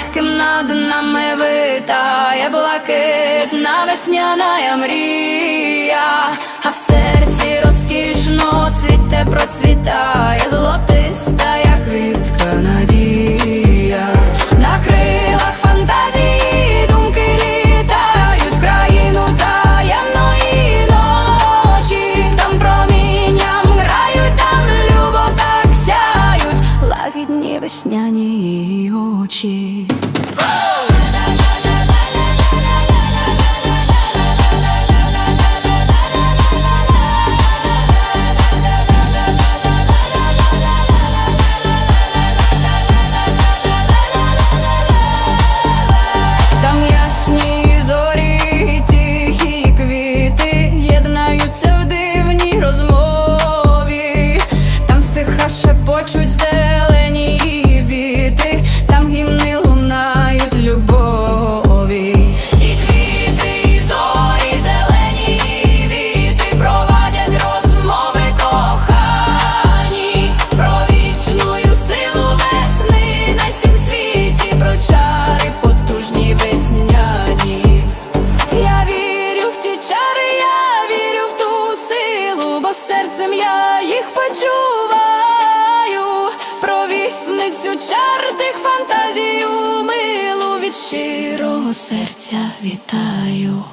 легким над нами витає блакитна весняна мрія, а в серці розкішно цвіте, процвітає золотиста, як квітка надія, на крилах фантазії думки літають в країну таємної ночі, там промінням грають, там любо так сяють, лагідні весняні. земля їх почуваю, провісницю чартих фантазію, милу від щирого серця вітаю.